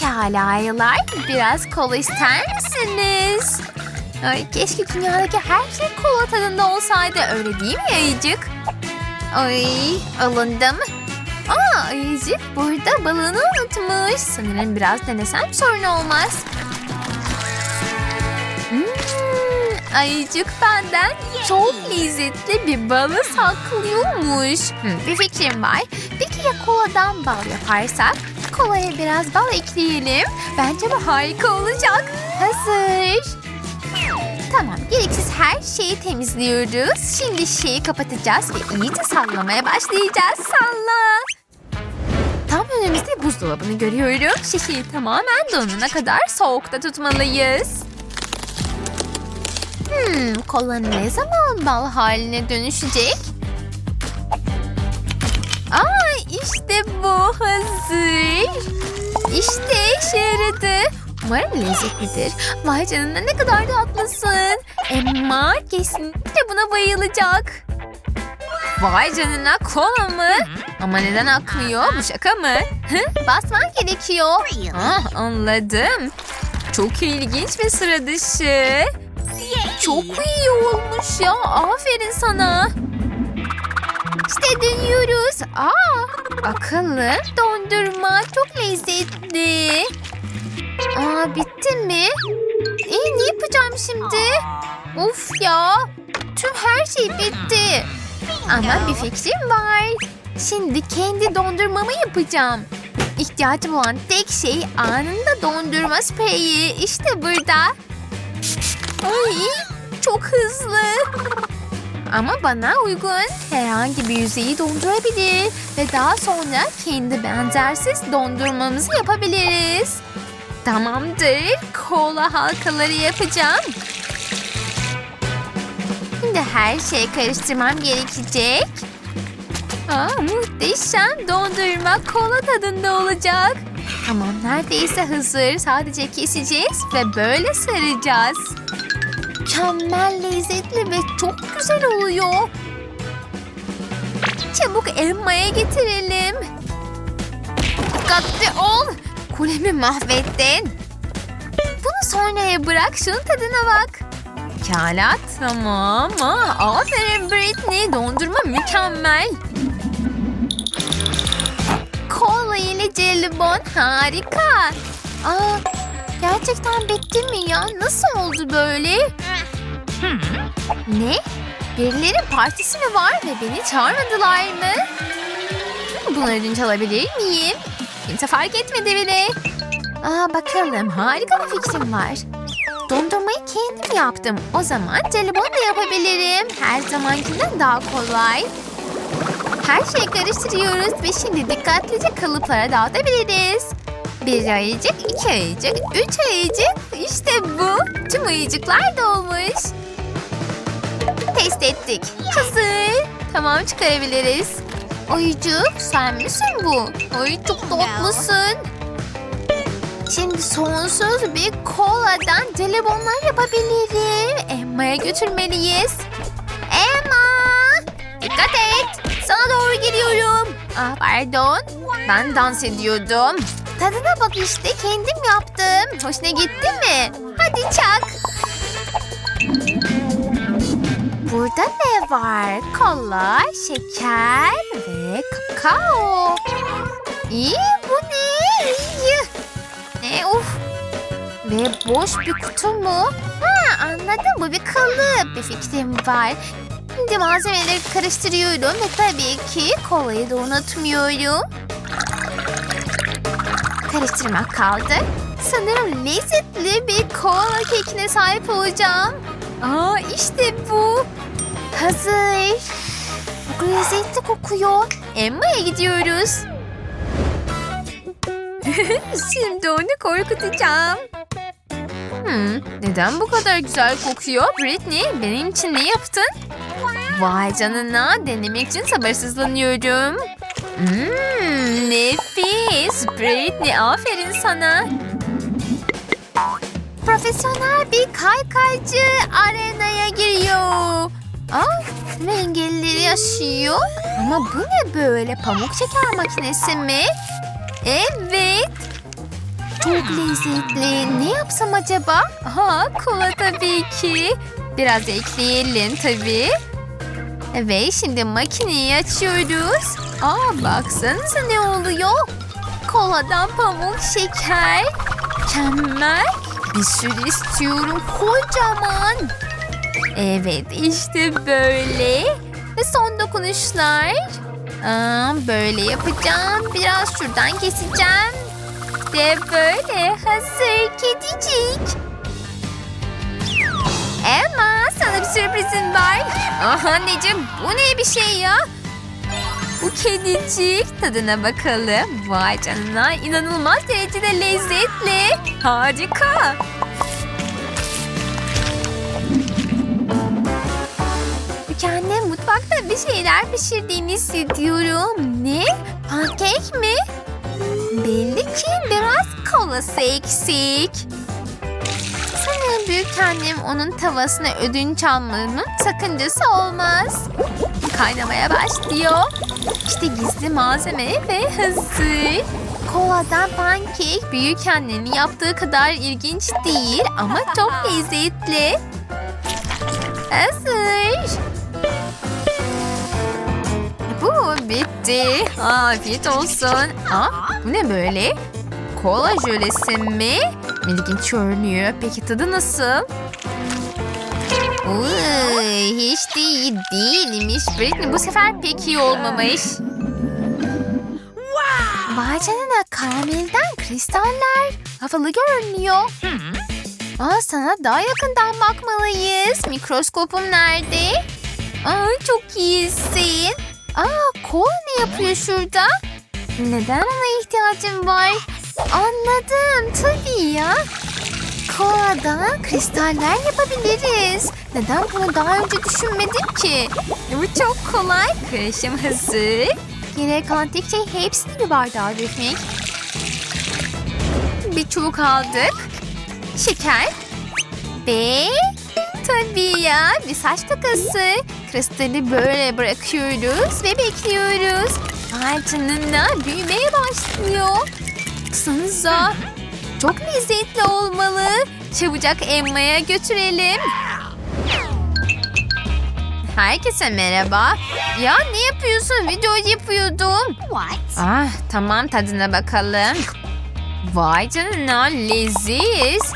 Pekala ayılar. Biraz kola ister misiniz? Ay, keşke dünyadaki her şey kola tadında olsaydı. Öyle değil mi ayıcık? Ay alındım. Aa ayıcık burada balığını unutmuş. Sanırım biraz denesem sorun olmaz. Hmm, ayıcık benden çok lezzetli bir balı saklıyormuş. Hmm, bir fikrim var. Peki ya koladan bal yaparsak? Kolaya biraz bal ekleyelim. Bence bu harika olacak. Hazır. Tamam, gereksiz her şeyi temizliyoruz. Şimdi şeyi kapatacağız ve iyice sallamaya başlayacağız. Salla. Tam önümüzde buzdolabını görüyorum. Şişeyi tamamen donana kadar soğukta tutmalıyız. Hmm, kola ne zaman bal haline dönüşecek? İşte bu hazır. İşte işe yaradı. Umarım lezzetlidir. Vay canına ne kadar tatlısın. Emma kesinlikle buna bayılacak. Vay canına kola mı? Ama neden akmıyor? Bu şaka mı? Hı? Basman gerekiyor. Ah, anladım. Çok ilginç ve sıra dışı. Çok iyi olmuş ya. Aferin sana. İşte dönüyoruz. Aa, akıllı dondurma çok lezzetli. Aa bitti mi? Ee, ne yapacağım şimdi? Of ya. Tüm her şey bitti. Ama bir fikrim var. Şimdi kendi dondurmamı yapacağım. İhtiyacım olan tek şey anında dondurma spreyi. İşte burada. Ay, çok hızlı. Ama bana uygun. Herhangi bir yüzeyi dondurabilir. Ve daha sonra kendi benzersiz dondurmamızı yapabiliriz. Tamamdır. Kola halkaları yapacağım. Şimdi her şeyi karıştırmam gerekecek. Aa, muhteşem dondurma kola tadında olacak. Tamam neredeyse hazır. Sadece keseceğiz ve böyle saracağız. Mükemmel lezzetli ve çok güzel oluyor. Çabuk Emma'ya getirelim. Dikkatli ol. Kulemi mahvettin. Bunu sonraya bırak. Şunun tadına bak. Pekala tamam. Aa, aferin Britney. Dondurma mükemmel. Kola ile jelibon harika. Aa, gerçekten bitti mi ya? Nasıl oldu böyle? Ne? Birilerinin partisi mi var ve beni çağırmadılar mı? Bunu ödünç alabilir miyim? Kimse fark etmedi bile. Aa bakalım harika bir fikrim var. Dondurmayı kendim yaptım. O zaman jelibon da yapabilirim. Her zamankinden daha kolay. Her şeyi karıştırıyoruz ve şimdi dikkatlice kalıplara dağıtabiliriz. Bir ayıcık, iki ayıcık, üç ayıcık. İşte bu. Tüm ayıcıklar dolmuş. Test ettik. Hazır. Tamam çıkarabiliriz. Ayıcık sen misin bu? Ay çok tatlısın. Şimdi sonsuz bir koladan jelibonlar yapabilirim. Emma'ya götürmeliyiz. Emma! Dikkat et. Sana doğru geliyorum. Ah, pardon. Ben dans ediyordum. Tadına bak işte kendim yaptım. Hoşuna gitti mi? Hadi çak. Burada ne var? Kola, şeker ve kakao. İyi bu ne? İyi. Ne uf. Ve boş bir kutu mu? Ha anladım bu bir kalıp. Bir fikrim var. Şimdi malzemeleri karıştırıyorum ve tabii ki kolayı da unutmuyorum. Karıştırmak kaldı. Sanırım lezzetli bir kola kekine sahip olacağım. Aa işte bu. Hazır. Çok lezzetli kokuyor. Emma'ya gidiyoruz. Şimdi onu korkutacağım. Hmm, neden bu kadar güzel kokuyor? Britney benim için ne yaptın? Vay canına denemek için sabırsızlanıyorum. Hmm, nefis. Britney aferin sana. Profesyonel bir kaykaycı arenaya giriyor. Aa, ve engellileri yaşıyor. Ama bu ne böyle? Pamuk şeker makinesi mi? Evet. çok lezzetli. Ne yapsam acaba? Aha kola tabii ki. Biraz ekleyelim tabii. Ve şimdi makineyi açıyoruz. Aa baksanıza ne oluyor? Koladan pamuk şeker. Mükemmel. Bir sürü istiyorum kocaman. Evet işte böyle. Ve son dokunuşlar. Aa, böyle yapacağım. Biraz şuradan keseceğim. İşte böyle hazır kedicik. Sana bir sürprizim var. Aha anneciğim bu ne bir şey ya? Bu kedicik tadına bakalım. Vay canına inanılmaz derecede lezzetli. Harika. Kendim mutfakta bir şeyler pişirdiğini hissediyorum. Ne? Pankek mi? Belli ki biraz kolası eksik. Büyük annem onun tavasına ödünç almamın sakıncası olmaz. Kaynamaya başlıyor. İşte gizli malzeme ve hazır. Koladan pankek büyük annenin yaptığı kadar ilginç değil ama çok lezzetli. Hazır. Bu bitti. Afiyet olsun. Aa, bu ne böyle? Kola jölesi mi? İlginç görünüyor. Peki tadı nasıl? Uy, hiç de iyi değilmiş. Britney bu sefer pek iyi olmamış. Vay canına karamelden kristaller. Havalı görünüyor. Aa, sana daha yakından bakmalıyız. Mikroskopum nerede? Aa, çok iyisin. Aa, kol ne yapıyor şurada? Neden ona ihtiyacım var? Anladım tabii ya. Koladan kristaller yapabiliriz. Neden bunu daha önce düşünmedim ki? Bu çok kolay. Karışım hazır. Tek şey hepsini bir bardağa dökmek. Bir çubuk aldık. Şeker. Ve tabii ya bir saç takası. Kristali böyle bırakıyoruz ve bekliyoruz. Ay canına büyümeye başlıyor. Baksanıza. Çok lezzetli olmalı. Çabucak Emma'ya götürelim. Herkese merhaba. Ya ne yapıyorsun? Video yapıyordum. What? Ah tamam tadına bakalım. Vay canına leziz.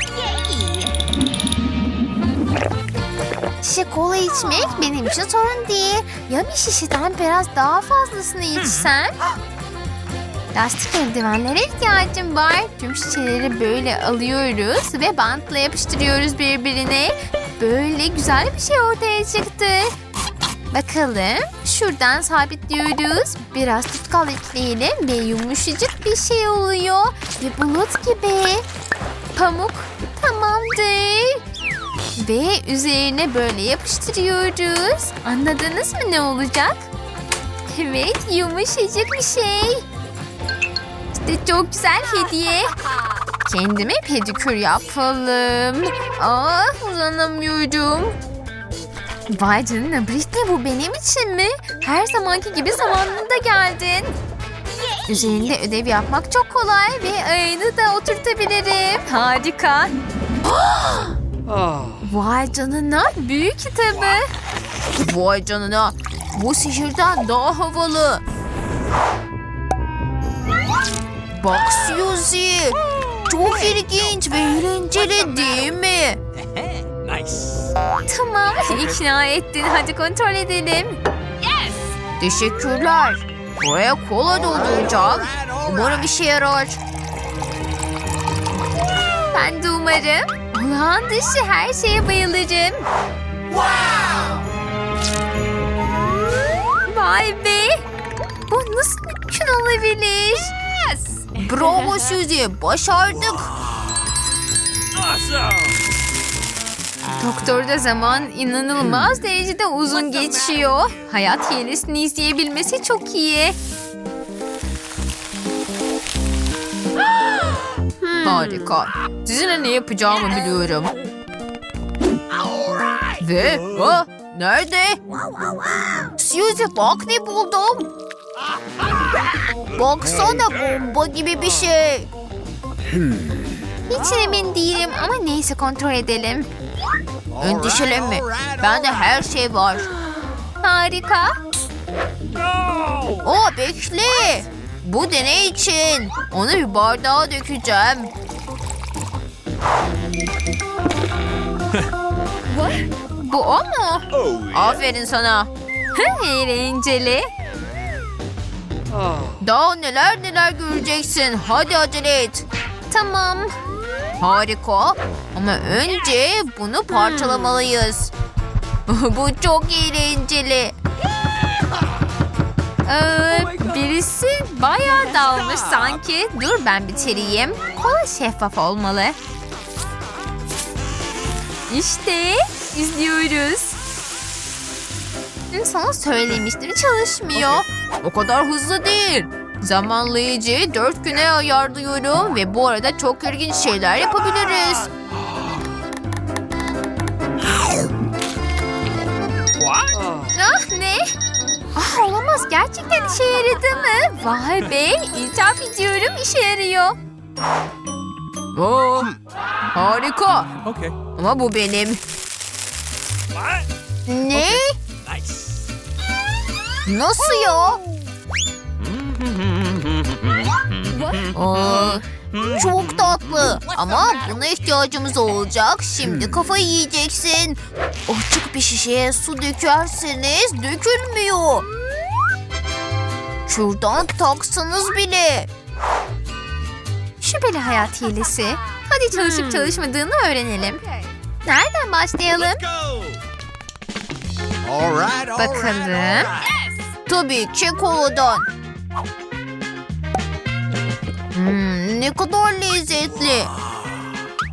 Şişe kola içmek benim için sorun değil. Ya bir şişeden biraz daha fazlasını içsem? Lastik eldivenlere ihtiyacım var. Tüm şişeleri böyle alıyoruz ve bantla yapıştırıyoruz birbirine. Böyle güzel bir şey ortaya çıktı. Bakalım şuradan sabitliyoruz. Biraz tutkal ekleyelim ve yumuşacık bir şey oluyor. Ve bulut gibi. Pamuk tamamdır. Ve üzerine böyle yapıştırıyoruz. Anladınız mı ne olacak? Evet yumuşacık bir şey. İşte çok güzel hediye. Kendime pedikür yapalım. Ah uzanamıyorum. Vay canına Britney bu benim için mi? Her zamanki gibi zamanında geldin. Üzerinde ödev yapmak çok kolay ve ayını da oturtabilirim. Harika. Vay canına büyük kitabı. Vay canına bu sihirden daha havalı. Bak Suzy. Çok ilginç ve eğlenceli değil mi? nice. Tamam ikna ettin hadi kontrol edelim. Teşekkürler. Buraya kola dolduracağım. Umarım işe yarar. Ben de umarım. Olağan dışı her şeye bayılırım. Vay be. Bu nasıl mümkün olabilir? Bravo Suzy. Başardık. Doktorda zaman inanılmaz derecede uzun geçiyor. Hayat hilesini izleyebilmesi çok iyi. Harika. Sizinle ne yapacağımı biliyorum. Ve ha, nerede? Suzy bak ne buldum. Baksana bomba gibi bir şey. Hiç emin değilim ama neyse kontrol edelim. Endişelenme. Bende her şey var. Harika. O bekle. Bu deney için. Onu bir bardağa dökeceğim. Bu o mu? Aferin sana. Eğlenceli. Daha neler neler göreceksin. Hadi acele et. Tamam. Harika. Ama önce bunu parçalamalıyız. Bu çok eğlenceli. Ee, birisi bayağı dalmış sanki. Dur ben bitireyim. Kola şeffaf olmalı. İşte izliyoruz. Dün sana söylemiştim çalışmıyor. O kadar hızlı değil. Zamanlayıcı dört güne ayarlıyorum ve bu arada çok ilginç şeyler yapabiliriz. Ah ne? Ah olamaz gerçekten işe yaradı mı? Vay be itiraf ediyorum işe yarıyor. Oo, harika. Okay. Ama bu benim. Ne? Nasıl ya? Aa, çok tatlı ama buna ihtiyacımız olacak. Şimdi kafayı yiyeceksin. Açık bir şişeye su dökerseniz dökülmüyor. Şuradan taksanız bile. Şüpheli hayat hilesi. Hadi çalışıp çalışmadığını öğrenelim. Nereden başlayalım? Bakalım. Tabii ki koladan. Hmm, ne kadar lezzetli.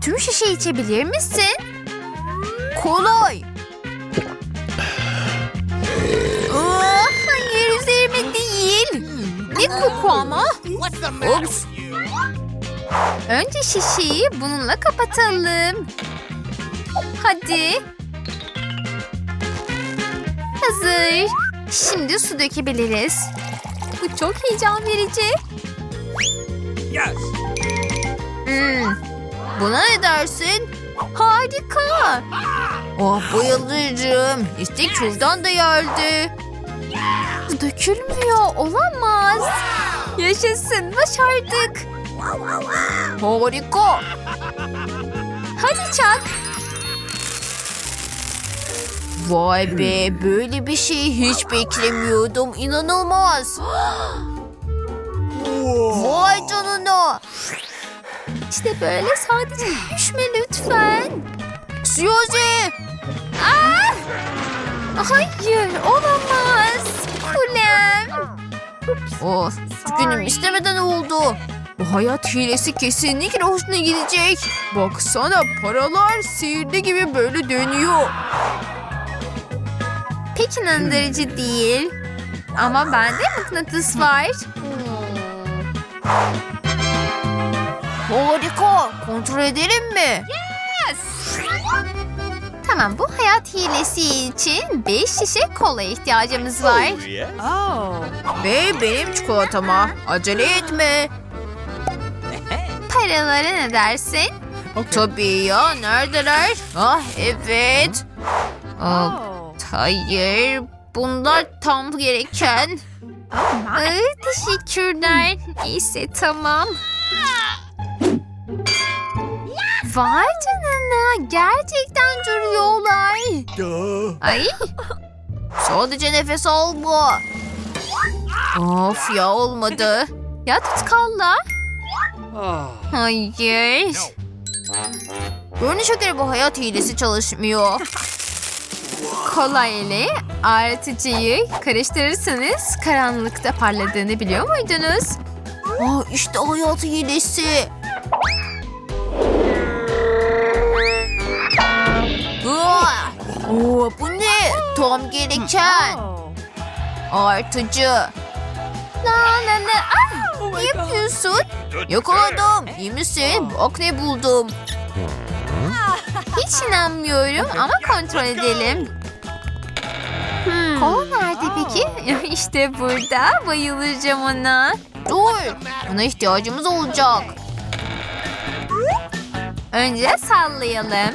Tüm şişe içebilir misin? Kolay. Aa, hayır üzerime değil. Ne koku ama? You? Önce şişeyi bununla kapatalım. Hadi. Hazır. Şimdi su dökebiliriz. Bu çok heyecan verici. Yes. Hmm. Buna ne dersin? Harika. Oh bayılırım. İşte kürdan da geldi. Dökülmüyor. Olamaz. Yaşasın. Başardık. Harika. Hadi çak. Vay be böyle bir şey hiç beklemiyordum. İnanılmaz. Vay canına. İşte böyle sadece düşme lütfen. Suzy. Aa! Hayır olamaz. Kulem. Oh, günüm istemeden oldu. Bu hayat hilesi kesinlikle hoşuna gidecek. Baksana paralar sihirli gibi böyle dönüyor. Pek inandırıcı değil. Ama bende mıknatıs var. Harika. Kontrol edelim mi? Yes. Tamam bu hayat hilesi için 5 şişe kola ihtiyacımız var. Yes. Ve benim çikolatama. Acele etme. Paralara ne dersin? Okay. Tabii ya neredeler? Ah evet. Aa, hayır bunlar tam gereken. Ay, teşekkürler. Neyse tamam. Vay canına gerçekten duruyorlar. Ay. Sadece nefes al bu. Of ya olmadı. Ya tutkalla. Hayır. Görünüşe göre bu hayat hilesi çalışmıyor. Kola ile ağrıtıcıyı karıştırırsanız karanlıkta parladığını biliyor muydunuz? Aa, işte hayat hilesi. Aa, oo, bu ne? Tam gereken. Artıcı. La la la. Ah, ne yapıyorsun? Yakaladım. İyi misin? Bak ne buldum. Hiç inanmıyorum ama kontrol edelim. Kola nerede peki? işte burada. Bayılacağım ona. Dur. Buna ihtiyacımız olacak. Önce sallayalım.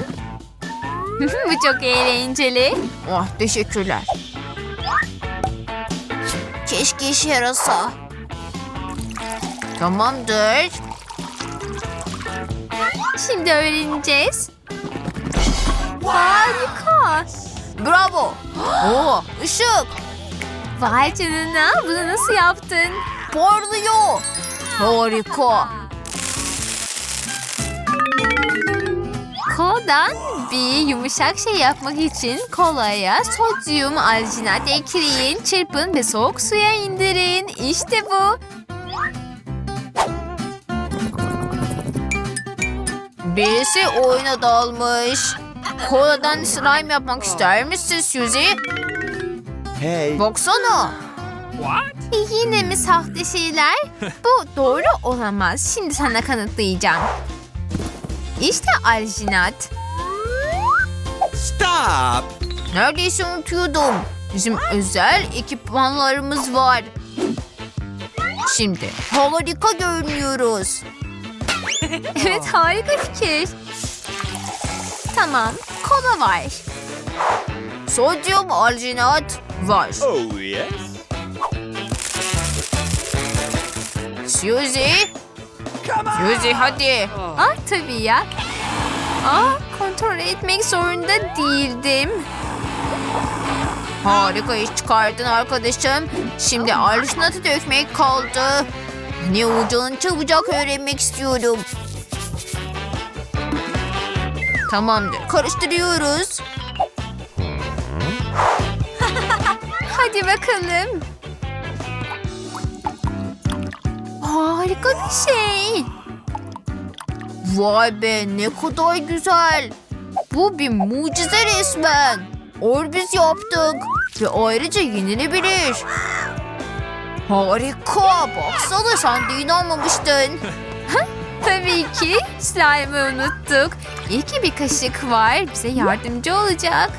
Bu çok eğlenceli. Oh teşekkürler. Keşke işe yarasa. Tamamdır. Şimdi öğreneceğiz. Harika. Bravo. Oo, ışık Vay canına bunu nasıl yaptın? parlıyor. Harika. Koladan bir yumuşak şey yapmak için kolaya sodyum alginat ekleyin, çırpın ve soğuk suya indirin. İşte bu. Birisi oyuna dalmış. Koladan slime yapmak ister misin Suzy? Hey. Baksana. What? E, Yine mi sahte şeyler? Bu doğru olamaz. Şimdi sana kanıtlayacağım. İşte alginat. Stop. Neredeyse unutuyordum. Bizim özel ekipmanlarımız var. Şimdi harika görünüyoruz. Evet harika fikir. Tamam kola var. Sodyum alginat var. Oh yes. Suzy. Suzy hadi. Ah tabii ya. Ah kontrol etmek zorunda değildim. Harika iş çıkardın arkadaşım. Şimdi alginatı dökmek kaldı. Ne olacağını çabucak öğrenmek istiyorum. Tamamdır. Karıştırıyoruz. Hadi bakalım. Harika bir şey. Vay be ne kadar güzel. Bu bir mucize resmen. Orbis yaptık. Ve ayrıca yenilebilir. Harika. Baksana sen de inanmamıştın. Tabii ki slime'ı unuttuk. İyi ki bir kaşık var. Bize yardımcı olacak.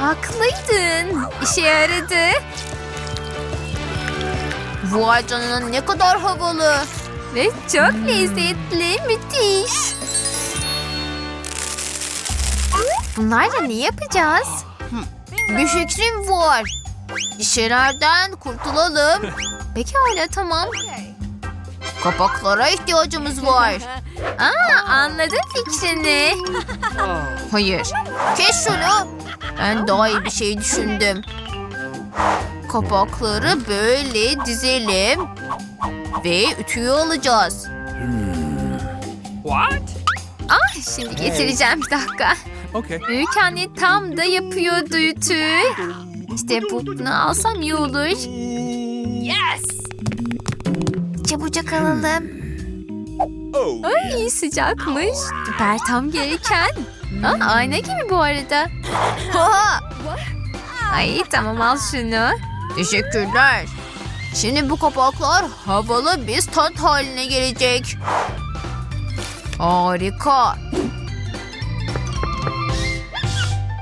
Haklıydın. İşe yaradı. Vay canına ne kadar havalı. Ve çok lezzetli. Müthiş. Bunlarla ne yapacağız? Bir fikrim var. Şişelerden kurtulalım. Pekala tamam. Kapaklara ihtiyacımız var. Aa, anladım fikrini. Hayır. Kes şunu. Ben daha iyi bir şey düşündüm. Kapakları böyle dizelim. Ve ütüyü alacağız. What? Ah şimdi getireceğim bir dakika. Okay. Büyük anne tam da yapıyordu ütü. İşte bu- bunu alsam iyi olur. Yes! Çabucak alalım. Oh. Ay sıcakmış. Süper tam gereken. Aa, ayna gibi bu arada. Ha, Ay tamam al şunu. teşekkürler. Şimdi bu kapaklar havalı bir stand haline gelecek. Harika.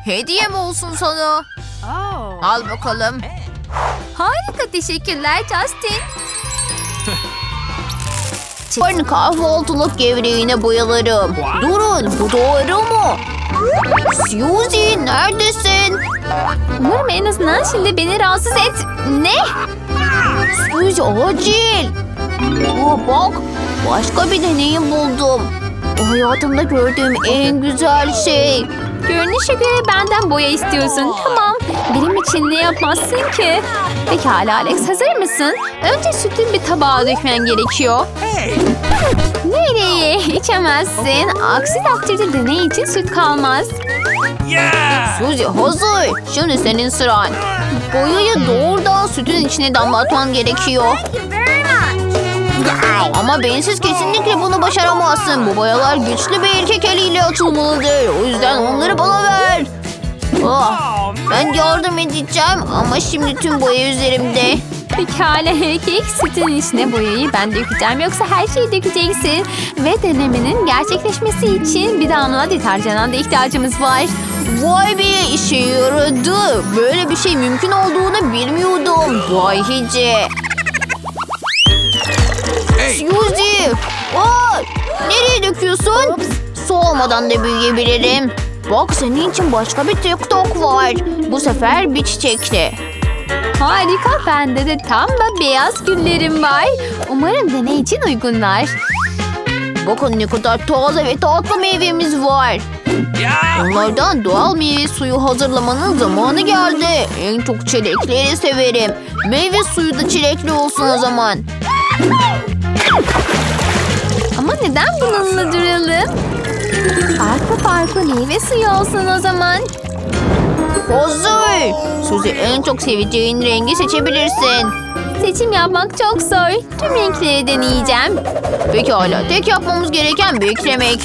Hediyem olsun sana. Al bakalım. Harika teşekkürler Justin. Yarın kahvaltılık gevreğine boyalarım. Durun bu doğru mu? Suzy neredesin? Umarım en azından şimdi beni rahatsız et. Ne? Suzy acil. Aa, bak başka bir deneyim buldum. O hayatımda gördüğüm en güzel şey. Görünüşe göre benden boya istiyorsun. Tamam. Benim için ne yapmazsın ki? Pekala Alex hazır mısın? Önce sütün bir tabağa dökmen gerekiyor. Hey. Nereye? İçemezsin. Aksi takdirde deney için süt kalmaz. Yeah. Suzy hazır. Şimdi senin sıran. Boyayı doğrudan sütün içine damlatman gerekiyor. Ama bensiz kesinlikle bunu başaramazsın. Bu boyalar güçlü bir erkek eliyle atılmalıdır. O yüzden onları bana ver. Oh ben yardım edeceğim ama şimdi tüm boya üzerimde. Pekala erkek sütün içine boyayı ben dökeceğim yoksa her şeyi dökeceksin. Ve denemenin gerçekleşmesi için bir damla deterjana da ihtiyacımız var. Vay be işe yaradı. Böyle bir şey mümkün olduğunu bilmiyordum. Vay hice. Suzy Aa, nereye döküyorsun? Su olmadan da büyüyebilirim. Bak senin için başka bir TikTok var. Bu sefer bir çiçekli. Harika. Bende de tam da beyaz güllerim var. Umarım deney için uygunlar. Bakın ne kadar taze ve tatlı meyvemiz var. Onlardan doğal meyve suyu hazırlamanın zamanı geldi. En çok çilekleri severim. Meyve suyu da çilekli olsun o zaman. Ama neden bununla duralım? Farklı farklı meyve suyu olsun o zaman. Hazır. Suzy en çok seveceğin rengi seçebilirsin. Seçim yapmak çok zor. Tüm renkleri deneyeceğim. Pekala tek yapmamız gereken beklemek.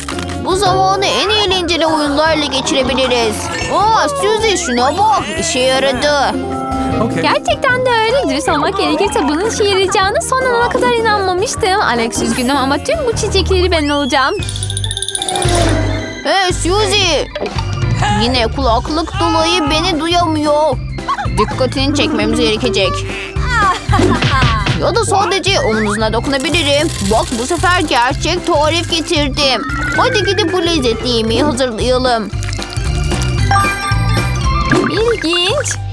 Bu zamanı en eğlenceli oyunlarla geçirebiliriz. Aa Suzy şuna bak işe yaradı. Okay. Gerçekten de öyle. Dürüst olmak gerekirse bunun işe yarayacağını son ana kadar inanmamıştım. Alex üzgünüm ama tüm bu çiçekleri ben alacağım. Hey Suzy. Yine kulaklık dolayı beni duyamıyor. Dikkatini çekmemiz gerekecek. Ya da sadece omuzuna dokunabilirim. Bak bu sefer gerçek tarif getirdim. Hadi gidip bu lezzetli yemeği hazırlayalım. İlginç.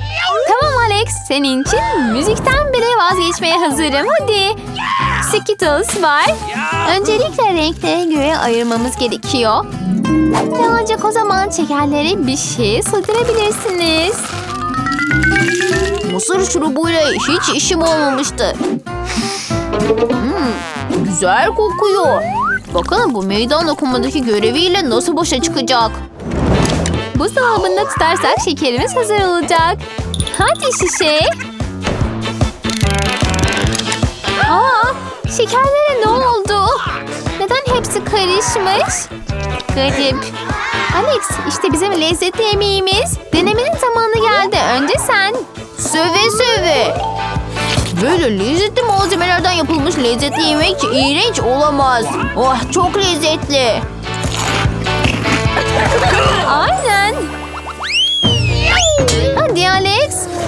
Alex, senin için müzikten bile vazgeçmeye hazırım. Hadi. Skittles var. Öncelikle renklere göre ayırmamız gerekiyor. Ne olacak o zaman şekerleri bir şeye sığdırabilirsiniz. Mısır şurubuyla hiç işim olmamıştı. Hmm, güzel kokuyor. Bakın bu meydan okumadaki göreviyle nasıl başa çıkacak. Buzdolabında tutarsak şekerimiz hazır olacak. Hadi şişe. Aa, şekerlere ne oldu? Neden hepsi karışmış? Garip. Alex, işte bizim lezzetli yemeğimiz. Denemenin zamanı geldi. Önce sen. Söve söve. Böyle lezzetli malzemelerden yapılmış lezzetli yemek iğrenç olamaz. Oh çok lezzetli. Aynen.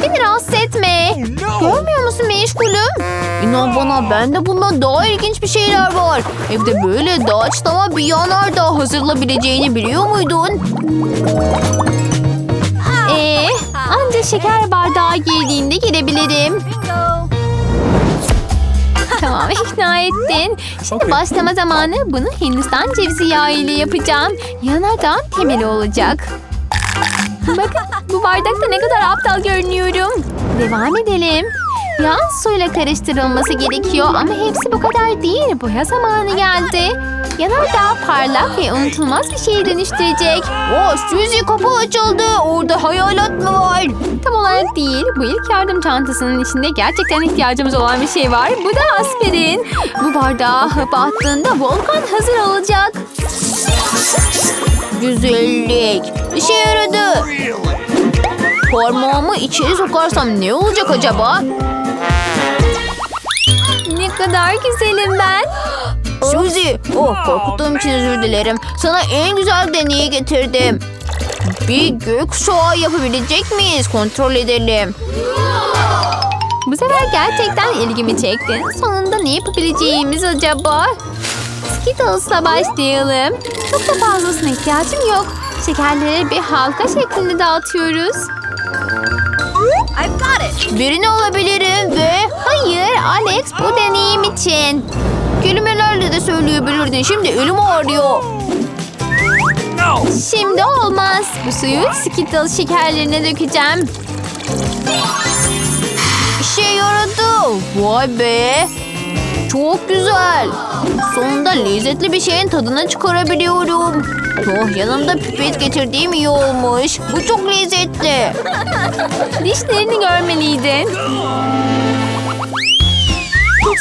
Beni rahatsız etme. Görmüyor musun meşgulüm? İnan bana bende bundan daha ilginç bir şeyler var. Evde böyle doğaçlama bir yanardağ hazırlayabileceğini biliyor muydun? Ee, anca şeker bardağı girdiğinde girebilirim. tamam ikna ettin. Şimdi Okey. başlama zamanı bunu Hindistan cevizi yağı ile yapacağım. Yanardağın temeli olacak. Bakın bu bardakta ne kadar aptal görünüyorum. Devam edelim. Yağın suyla karıştırılması gerekiyor ama hepsi bu kadar değil. Boya zamanı geldi. Yanardağ parlak ve unutulmaz bir şeye dönüştürecek. Oh Suzy kapı açıldı. Orada hayalet mi var? Tam olarak değil. Bu ilk yardım çantasının içinde gerçekten ihtiyacımız olan bir şey var. Bu da aspirin. Bu bardağa hıp attığında volkan hazır olacak. Güzellik. İşe yaradı. Parmağımı içeri sokarsam ne olacak acaba? Ne kadar güzelim ben. Suzy, oh korkuttuğum için özür dilerim. Sana en güzel deneyi getirdim. Bir gök şoğı yapabilecek miyiz? Kontrol edelim. Bu sefer gerçekten ilgimi çektin. Sonunda ne yapabileceğimiz acaba? Skittles'la başlayalım. Çok da fazlasına ihtiyacım yok. Şekerleri bir halka şeklinde dağıtıyoruz. Birini alabilirim ve... Hayır Alex bu deneyim için. Kelimelerle de söyleyebilirdin. Şimdi elim ağrıyor. No. Şimdi olmaz. Bu suyu Skittles şekerlerine dökeceğim. İşe yaradı. Vay be. Çok güzel. Sonunda lezzetli bir şeyin tadını çıkarabiliyorum. Oh yanımda pipet getirdiğim iyi olmuş. Bu çok lezzetli. Dişlerini görmeliydin.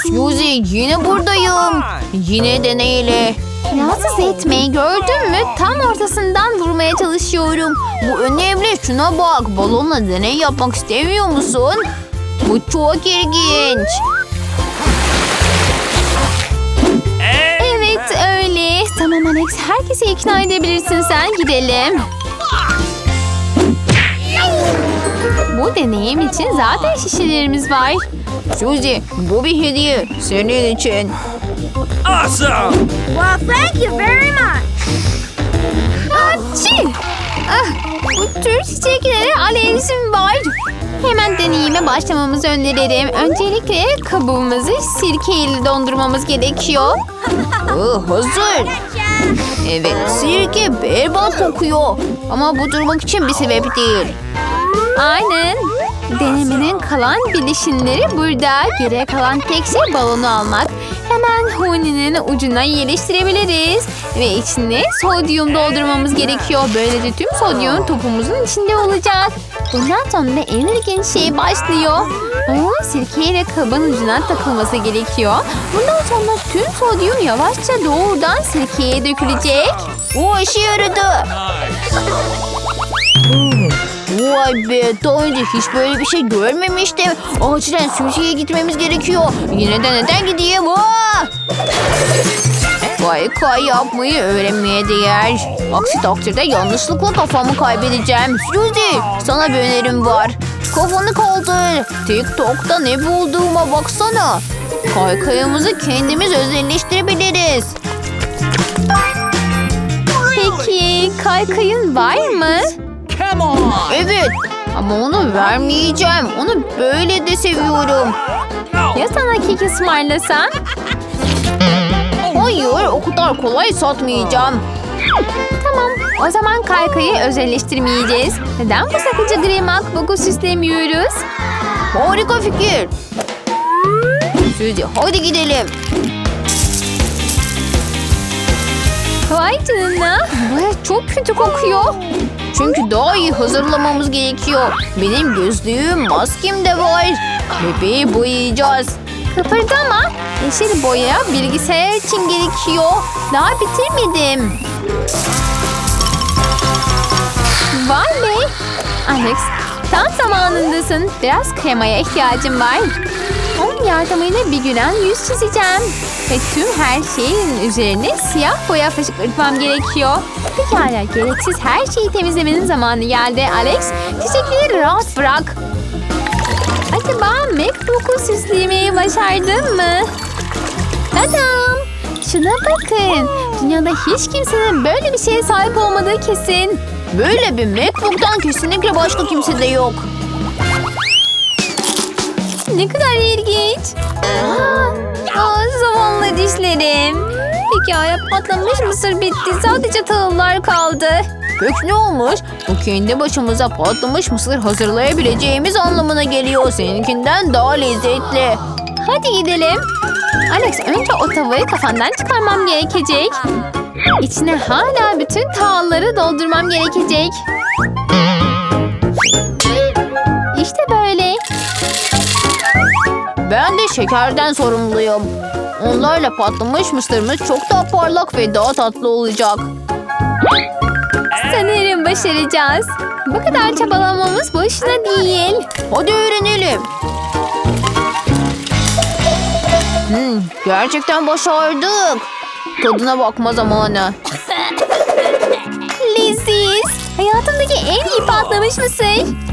Suzy yine buradayım. Yine deneyle. Rahatsız etmeyi gördün mü? Tam ortasından vurmaya çalışıyorum. Bu önemli. Şuna bak. Balonla deney yapmak istemiyor musun? Bu çok ilginç. Tamam Alex herkese ikna edebilirsin sen. Gidelim. Bu deneyim için zaten şişelerimiz var. Suzy bu bir hediye. Senin için. Awesome! Well, thank you very much. Çi! Ah, bu tür çiçeklere alerjim var. Hemen deneyime başlamamızı öneririm. Öncelikle kabuğumuzu sirkeyle dondurmamız gerekiyor. Oh, hazır. Evet, sirke berbat kokuyor. Ama bu durmak için bir sebep değil. Aynen. Denemenin kalan bileşenleri burada. Geriye kalan tek şey balonu almak. Hemen huninin ucuna yerleştirebiliriz. Ve içine sodyum doldurmamız gerekiyor. Böylece tüm sodyum topumuzun içinde olacak. Bundan sonra en ilginç şey başlıyor. Onun sirkeyle kabın ucuna takılması gerekiyor. Bundan sonra tüm sodyum yavaşça doğrudan sirkeye dökülecek. O işe yaradı. Vay be, daha önce hiç böyle bir şey görmemiştim. Acilen sushi'ye gitmemiz gerekiyor. Yine de neden gideyim? Aa! Kay yapmayı öğrenmeye değer. Aksi takdirde yanlışlıkla kafamı kaybedeceğim. Suzy, sana bir önerim var. Kafanı kaldır. TikTok'ta ne bulduğuma baksana. Kaykayımızı kendimiz özelleştirebiliriz. Peki kaykayın var mı? Evet ama onu vermeyeceğim. Onu böyle de seviyorum. Ya sana kek ısmarlasam? Hayır o kadar kolay satmayacağım. Tamam. O zaman kaykayı özelleştirmeyeceğiz. Neden bu sakıcı gri makbuku süslemiyoruz? Harika fikir. Suzy hadi gidelim. Vay canına. Bu çok kötü kokuyor. Çünkü daha iyi hazırlamamız gerekiyor. Benim gözlüğüm, maskem de var. Bebeği boyayacağız. Kıpırdama. Yeşil boya bilgisayar için gerekiyor. Daha bitirmedim. Vay be. Alex tam zamanındasın. Biraz kremaya ihtiyacım var. Onun yardımıyla bir gülen yüz çizeceğim. Ve tüm her şeyin üzerine siyah boya fışkırtmam gerekiyor. Pekala gereksiz her şeyi temizlemenin zamanı geldi Alex. Çiçekleri rahat bırak. Acaba MacBook'u süslemeyi başardın mı? Tadam! Şuna bakın. Dünyada hiç kimsenin böyle bir şeye sahip olmadığı kesin. Böyle bir MacBook'tan kesinlikle başka kimse de yok. Ne kadar ilginç. Aa, zavallı dişlerim. Pekala patlamış mısır bitti. Sadece tahıllar kaldı. Peki ne olmuş? Bu kendi başımıza patlamış mısır hazırlayabileceğimiz anlamına geliyor. Seninkinden daha lezzetli. Hadi gidelim. Alex önce o tavayı kafandan çıkarmam gerekecek. İçine hala bütün tahılları doldurmam gerekecek. İşte böyle. Ben de şekerden sorumluyum. Onlarla patlamış mısırımız çok daha parlak ve daha tatlı olacak. Sanırım başaracağız. Bu kadar çabalamamız boşuna değil. Hadi öğrenelim. Hmm, gerçekten başardık. Tadına bakma zamanı. Leziz. Hayatımdaki en iyi patlamış mısır.